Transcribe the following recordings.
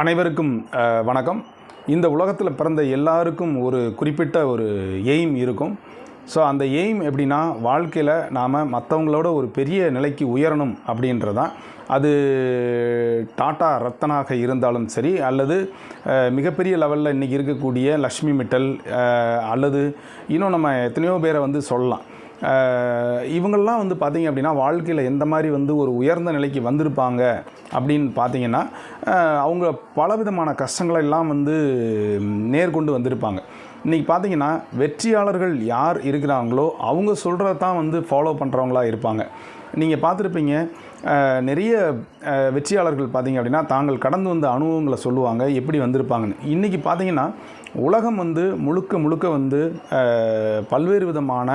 அனைவருக்கும் வணக்கம். இந்த உலகத்தில் பிறந்த எல்லாருக்கும் ஒரு குறிப்பிட்ட ஒரு எய்ம் இருக்கும். ஸோ அந்த எய்ம் எப்படின்னா வாழ்க்கையில் நாம் மற்றவங்களோட ஒரு பெரிய நிலைக்கு உயரணும் அப்படின்றதான். அது டாட்டா ரத்தனாக இருந்தாலும் சரி அல்லது மிகப்பெரிய லெவலில் இன்றைக்கி இருக்கக்கூடிய லக்ஷ்மி மிட்டல் அல்லது இன்னும் நம்ம எத்தனையோ பேரை வந்து சொல்லலாம். இவங்கள்லாம் வந்து பார்த்திங்க அப்படின்னா வாழ்க்கையில் எந்த மாதிரி வந்து ஒரு உயர்ந்த நிலைக்கு வந்திருப்பாங்க அப்படின்னு பார்த்தீங்கன்னா அவங்க பலவிதமான கஷ்டங்களை எல்லாம் வந்து நேர்கொண்டு வந்திருப்பாங்க. இன்றைக்கி பார்த்தீங்கன்னா வெற்றியாளர்கள் யார் இருக்கிறாங்களோ அவங்க சொல்கிறத தான் வந்து ஃபாலோ பண்ணுறவங்களா இருப்பாங்க. நீங்கள் பார்த்துருப்பீங்க நிறைய வெற்றியாளர்கள் பார்த்தீங்க அப்படின்னா தாங்கள் கடந்து வந்த அனுபவங்களை சொல்லுவாங்க எப்படி வந்திருப்பாங்கன்னு. இன்றைக்கி பார்த்தீங்கன்னா உலகம் வந்து முழுக்க முழுக்க வந்து பல்வேறு விதமான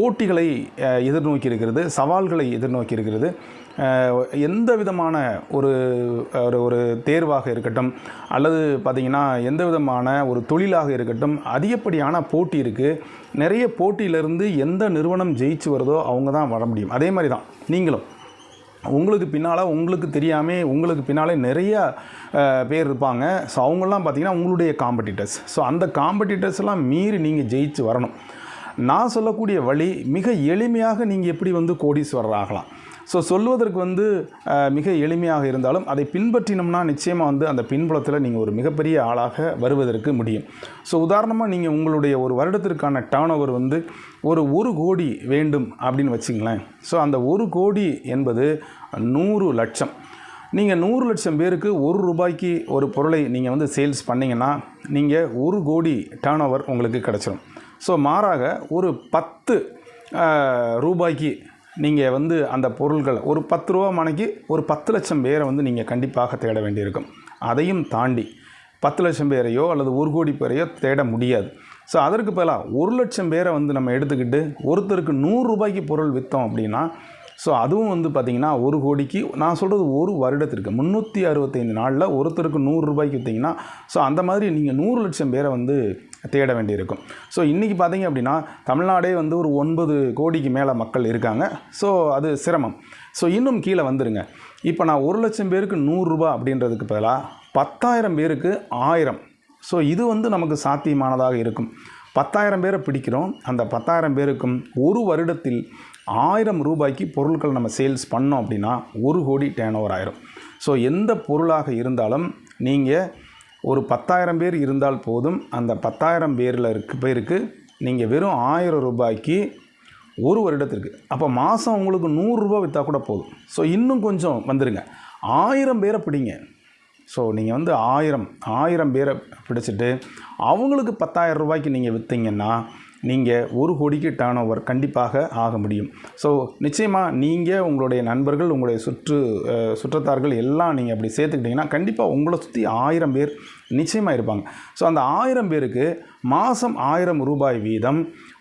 போட்டிகளை எதிர்நோக்கி இருக்கிறது சவால்களை எதிர்நோக்கி இருக்கிறது எந்த விதமான ஒரு ஒரு ஒரு தேர்வாக இருக்கட்டும் அல்லது பார்த்திங்கன்னா எந்த விதமான ஒரு தொழிலாக இருக்கட்டும் அதிகப்படியான போட்டி இருக்குது நிறைய போட்டியிலிருந்து எந்த நிறுவனம் ஜெயிச்சு வருதோ அவங்க தான் வர முடியும். அதே மாதிரி தான் நீங்களும். உங்களுக்கு பின்னால் உங்களுக்கு தெரியாமல் உங்களுக்கு பின்னாலே நிறைய பேர் இருப்பாங்க. ஸோ அவங்களாம் பார்த்திங்கன்னா உங்களுடைய காம்படிட்டர்ஸ் ஸோ அந்த காம்படிட்டர்ஸ்லாம் மீறி நீங்கள் ஜெயிச்சு வரணும். நான் சொல்லக்கூடிய வழி மிக எளிமையாக நீங்கள் எப்படி வந்து கோடீஸ்வரர் ஆகலாம் ஸோ சொல்வதற்கு வந்து மிக எளிமையாக இருந்தாலும் அதை பின்பற்றினோம்னா நிச்சயமாக வந்து அந்த பின்புலத்தில் நீங்கள் ஒரு மிகப்பெரிய ஆளாக வருவதற்கு முடியும். ஸோ உதாரணமாக நீங்கள் உங்களுடைய ஒரு வருடத்திற்கான டேர்ன் ஓவர் வந்து ஒரு ஒரு கோடி வேண்டும் அப்படின்னு வச்சுங்களேன் ஸோ அந்த ஒரு கோடி என்பது நூறு லட்சம். நீங்கள் நூறு லட்சம் பேருக்கு ஒரு ரூபாய்க்கு ஒரு பொருளை நீங்கள் வந்து சேல்ஸ் பண்ணிங்கன்னா நீங்கள் ஒரு கோடி டேர்ன் ஓவர் உங்களுக்கு கிடச்சிரும். ஸோ மாறாக ஒரு பத்து ரூபாய்க்கு நீங்கள் வந்து அந்த பொருள்கள் ஒரு பத்து ரூபா மணிக்கு ஒரு பத்து லட்சம் பேரை வந்து நீங்கள் கண்டிப்பாக தேட வேண்டியிருக்கும். அதையும் தாண்டி பத்து லட்சம் பேரையோ அல்லது ஒரு கோடி பேரையோ தேட முடியாது. ஸோ அதற்கு பதிலாக ஒரு லட்சம் பேரை வந்து நம்ம எடுத்துக்கிட்டு ஒருத்தருக்கு நூறு ரூபாய்க்கு பொருள் விற்றோம் அப்படின்னா ஸோ அதுவும் வந்து பார்த்திங்கன்னா ஒரு கோடிக்கு நான் சொல்கிறது ஒரு வருடத்திற்கு முந்நூற்றி அறுபத்தைந்து நாளில் ஒருத்தருக்கு நூறு ரூபாய்க்கு விற்றீங்கன்னா ஸோ அந்த மாதிரி நீங்கள் நூறு லட்சம் பேரை வந்து தேட வேண்டியிருக்கும். ஸோ இன்றைக்கி பார்த்தீங்க அப்படின்னா தமிழ்நாடே வந்து ஒரு ஒன்பது கோடிக்கு மேலே மக்கள் இருக்காங்க. ஸோ அது சிரமம். ஸோ இன்னும் கீழே வந்துருங்க. இப்போ நான் ஒரு லட்சம் பேருக்கு நூறுரூபா அப்படின்றதுக்கு பதிலாக பத்தாயிரம் பேருக்கு ஆயிரம். ஸோ இது வந்து நமக்கு சாத்தியமானதாக இருக்கும். பத்தாயிரம் பேரை பிடிக்கிறோம். அந்த பத்தாயிரம் பேருக்கும் ஒரு வருடத்தில் ஆயிரம் ரூபாய்க்கு பொருட்கள் நம்ம சேல்ஸ் பண்ணோம் அப்படின்னா ஒரு கோடி டேன் ஓவர் ஆயிரும். ஸோ எந்த பொருளாக இருந்தாலும் நீங்கள் ஒரு பத்தாயிரம் பேர் இருந்தால் போதும். அந்த பத்தாயிரம் பேரில் இருக்க பேருக்கு நீங்கள் வெறும் ஆயிரம் ரூபாய்க்கு ஒரு வருடத்திற்கு அப்போ மாதம் உங்களுக்கு நூறுரூபா விற்றா கூட போதும். ஸோ இன்னும் கொஞ்சம் வந்துடுங்க ஆயிரம் பேரை பிடிங்க. ஸோ நீங்கள் வந்து ஆயிரம் ஆயிரம் பேரை பிடிச்சிட்டு அவங்களுக்கு பத்தாயிரம் ரூபாய்க்கு நீங்கள் விற்றீங்கன்னா நீங்கள் ஒரு கோடிக்கு டேர்ன் ஓவர் கண்டிப்பாக ஆக முடியும். ஸோ நிச்சயமாக நீங்கள் உங்களுடைய நண்பர்கள் உங்களுடைய சுற்று சுற்றத்தார்கள் எல்லாம் நீங்கள் அப்படி சேர்த்துக்கிட்டிங்கன்னா கண்டிப்பாக உங்களை சுற்றி ஆயிரம் பேர் நிச்சயமாக இருப்பாங்க. ஸோ அந்த ஆயிரம் பேருக்கு மாதம் ஆயிரம் ரூபாய் வீதம்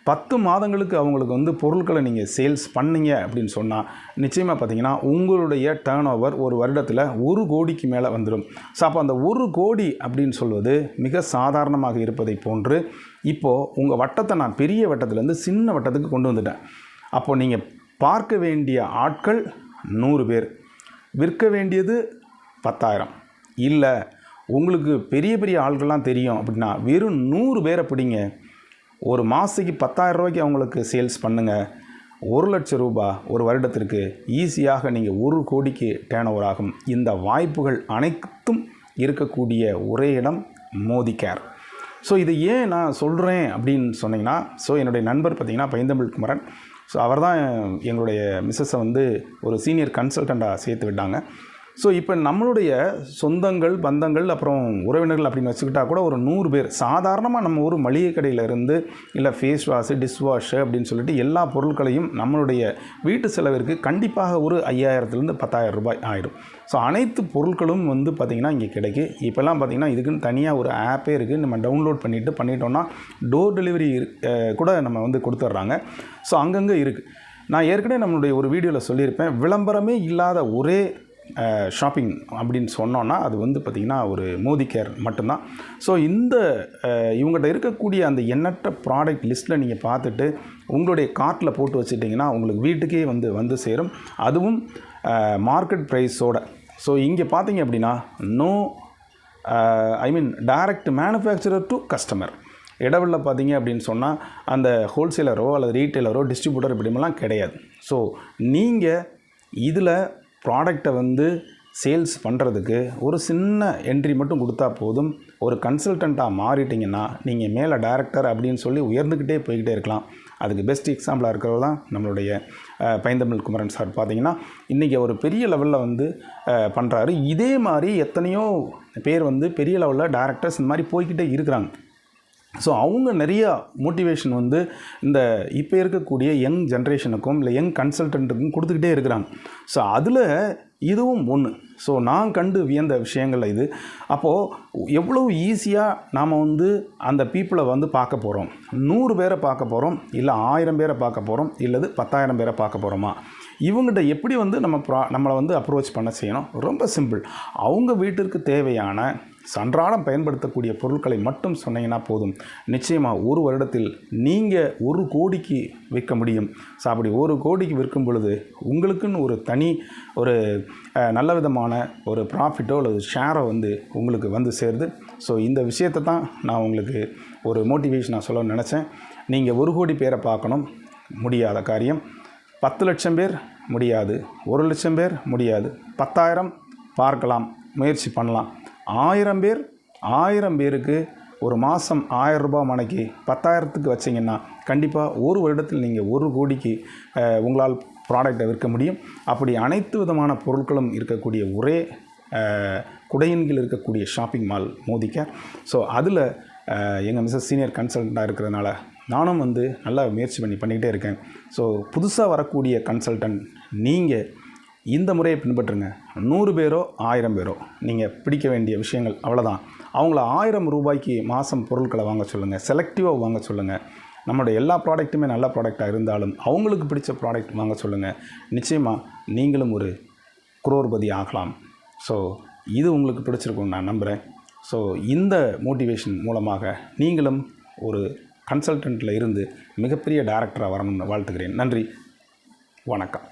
பத்து மாதங்களுக்கு அவங்களுக்கு வந்து பொருட்களை நீங்கள் சேல்ஸ் பண்ணீங்க அப்படின்னு சொன்னால் நிச்சயமாக பார்த்தீங்கன்னா உங்களுடைய டேர்ன் ஓவர் ஒரு வருடத்தில் ஒரு கோடிக்கு மேலே வந்துடும் ஸோ அப்போ அந்த ஒரு கோடி அப்படின்னு சொல்வது மிக சாதாரணமாக இருப்பதை போன்று இப்போது உங்கள் வட்டத்தை நான் பெரிய வட்டத்திலேருந்து சின்ன வட்டத்துக்கு கொண்டு வந்துட்டேன். அப்போ நீங்கள் பார்க்க வேண்டிய ஆட்கள் நூறு பேர். விற்க வேண்டியது பத்தாயிரம். இல்லை உங்களுக்கு பெரிய பெரிய ஆள்கள்லாம் தெரியும் அப்படின்னா வெறும் நூறு பேரை பிடிங்க. ஒரு மாதத்துக்கு பத்தாயிரம் ரூபாய்க்கு அவங்களுக்கு சேல்ஸ் பண்ணுங்கள் ஒரு லட்சம் ரூபாய் ஒரு வருடத்திற்கு ஈஸியாக நீங்கள் ஒரு கோடிக்கு டேர்ன் ஓவர் ஆகும். இந்த வாய்ப்புகள் அனைத்தும் இருக்கக்கூடிய ஒரே இடம் மோதி கேர் ஸோ இது ஏன் நான் சொல்கிறேன் அப்படின்னு சொன்னீங்கன்னா ஸோ என்னுடைய நண்பர் பார்த்தீங்கன்னா பைந்தமிழ் குமரன். ஸோ அவர் தான் எங்களுடைய மிஸ்ஸஸை வந்து ஒரு சீனியர் கன்சல்டண்ட்டாக சேர்த்து விட்டாங்க. ஸோ இப்போ நம்மளுடைய சொந்தங்கள் பந்தங்கள் அப்புறம் உறவினர்கள் அப்படின்னு வச்சுக்கிட்டா கூட ஒரு நூறு பேர். சாதாரணமாக நம்ம ஒரு மளிகை கடையில் இருந்து இல்லை ஃபேஸ் வாஷு டிஷ் வாஷு அப்படின்னு சொல்லிட்டு எல்லா பொருட்களையும் நம்மளுடைய வீட்டு செலவிற்கு கண்டிப்பாக ஒரு ஐயாயிரத்துலேருந்து பத்தாயிரம் ரூபாய் ஆயிடும். ஸோ அனைத்து பொருட்களும் வந்து பார்த்திங்கன்னா இங்கே கிடைக்கு. இப்போல்லாம் பார்த்திங்கன்னா இதுக்குன்னு தனியாக ஒரு ஆப்பே இருக்குது நம்ம டவுன்லோட் பண்ணிவிட்டு பண்ணிட்டோம்னா டோர் டெலிவரி கூட நம்ம வந்து கொடுத்துட்றாங்க ஸோ அங்கங்கே இருக்குது நான் ஏற்கனவே நம்மளுடைய ஒரு வீடியோவில் சொல்லியிருப்பேன். விளம்பரமே இல்லாத ஒரே ஷாப்பிங் அப்படின்னு சொன்னோன்னா அது வந்து பார்த்திங்கன்னா ஒரு மோதி கேர் மட்டும்தான். ஸோ இந்த இவங்ககிட்ட இருக்கக்கூடிய அந்த எண்ணற்ற ப்ராடக்ட் லிஸ்ட்டில் நீங்கள் பார்த்துட்டு உங்களுடைய கார்ட்டில் போட்டு வச்சுட்டிங்கன்னா உங்களுக்கு வீட்டுக்கே வந்து வந்து சேரும். அதுவும் மார்க்கெட் ப்ரைஸோட ஸோ இங்கே பார்த்தீங்க அப்படின்னா no I mean direct manufacturer to customer இடவில் பார்த்தீங்க அப்படின்னு சொன்னால் அந்த ஹோல்சேலரோ அல்லது ரீட்டைலரோ டிஸ்ட்ரிபியூட்டர் இப்படிமெல்லாம் கிடையாது. ஸோ நீங்கள் இதில் ப்ராடக்டை வந்து சேல்ஸ் பண்ணுறதுக்கு ஒரு சின்ன என்ட்ரி மட்டும் கொடுத்தா போதும். ஒரு கன்சல்டண்ட்டாக மாறிட்டிங்கன்னா நீங்கள் மேலே டேரக்டர் அப்படின்னு சொல்லி உயர்ந்துக்கிட்டே போய்கிட்டே இருக்கலாம். அதுக்கு பெஸ்ட் எக்ஸாம்பிளாக இருக்கிறது தான் நம்மளுடைய பைந்தமிழ் குமரன் சார் பார்த்தீங்கன்னா இன்றைக்கி ஒரு பெரிய லெவலில் வந்து பண்ணுறாரு இதே மாதிரி எத்தனையோ பேர் வந்து பெரிய லெவலில் டேரக்டர்ஸ் இந்த மாதிரி போய்கிட்டே இருக்கிறாங்க. ஸோ அவங்க நிறையா மோட்டிவேஷன் வந்து இந்த இப்போ இருக்கக்கூடிய யங் ஜென்ரேஷனுக்கும் இல்லை யங் கன்சல்டண்ட்டுக்கும் கொடுத்துக்கிட்டே இருக்கிறாங்க. ஸோ அதில் இதுவும் ஒன்று ஸோ நான் கண்டு வியந்த விஷயங்கள் இது. அப்போது எவ்வளோ ஈஸியாக நாம் வந்து அந்த பீப்புளை வந்து பார்க்க போகிறோம் நூறு பேரை பார்க்க போகிறோம் இல்லை ஆயிரம் பேரை பார்க்க போகிறோம் இல்லது பத்தாயிரம் பேரை பார்க்க போகிறோமா இவங்ககிட்ட எப்படி வந்து நம்ம ப்ரா நம்மளை வந்து அப்ரோச் பண்ண செய்யணும்? ரொம்ப சிம்பிள் அவங்க வீட்டிற்கு தேவையான அன்றாடம் பயன்படுத்தக்கூடிய பொருட்களை மட்டும் சொன்னீங்கன்னா போதும். நிச்சயமாக ஒரு வருடத்தில் நீங்கள் ஒரு கோடிக்கு விற்க முடியும். ஸோ அப்படி ஒரு கோடிக்கு விற்கும் பொழுது உங்களுக்குன்னு ஒரு தனி ஒரு நல்ல விதமான ஒரு ப்ராஃபிட்டோ அல்லது ஷேரோ வந்து உங்களுக்கு வந்து சேருது. ஸோ இந்த விஷயத்தை தான் நான் உங்களுக்கு ஒரு மோட்டிவேஷனாக சொல்ல நினச்சேன். நீங்கள் ஒரு கோடி பேரை பார்க்கணும் முடியாத காரியம். பத்து லட்சம் பேர் முடியாது ஒரு லட்சம் பேர் முடியாது. பத்தாயிரம் பார்க்கலாம் முயற்சி பண்ணலாம். ஆயிரம் பேர் ஆயிரம் பேருக்கு ஒரு மாதம் ஆயிரம் ரூபாய் மணிக்கு பத்தாயிரத்துக்கு வச்சிங்கன்னா கண்டிப்பாக ஒரு வருடத்தில் நீங்கள் ஒரு கோடிக்கு உங்களால் ப்ராடக்டை விற்க முடியும். அப்படி அனைத்து விதமான பொருட்களும் இருக்கக்கூடிய ஒரே அஹ், இருக்கக்கூடிய ஷாப்பிங் மால் மோதிக்க. ஸோ அதில் எங்கள் மிஸ்ஸஸ் சீனியர் கன்சல்டண்ட்டாக இருக்கிறதுனால நானும் வந்து நல்லா முயற்சி பண்ணி பண்ணிக்கிட்டே இருக்கேன். ஸோ புதுசாக வரக்கூடிய கன்சல்டன்ட் நீங்கள் இந்த முறையை பின்பற்றுங்க. நூறு பேரோ ஆயிரம் பேரோ நீங்கள் பிடிக்க வேண்டிய விஷயங்கள் அவ்வளோதான் அவங்கள ஆயிரம் ரூபாய்க்கு மாதம் பொருட்களை வாங்க சொல்லுங்கள் செலக்டிவாக வாங்க சொல்லுங்கள் நம்மளோட எல்லா ப்ராடக்ட்டுமே நல்ல ப்ராடக்டாக இருந்தாலும் அவங்களுக்கு பிடிச்ச ப்ராடக்ட் வாங்க சொல்லுங்கள் நிச்சயமாக நீங்களும் ஒரு குரோர்பதி ஆகலாம். ஸோ இது உங்களுக்கு பிடிச்சிருக்கும்னு நான் நம்புகிறேன் ஸோ இந்த மோட்டிவேஷன் மூலமாக நீங்களும் ஒரு கன்சல்டண்ட்டில் இருந்து மிகப்பெரிய டேரக்டராக வரணும்னு வாழ்த்துக்கிறேன் நன்றி. வணக்கம்.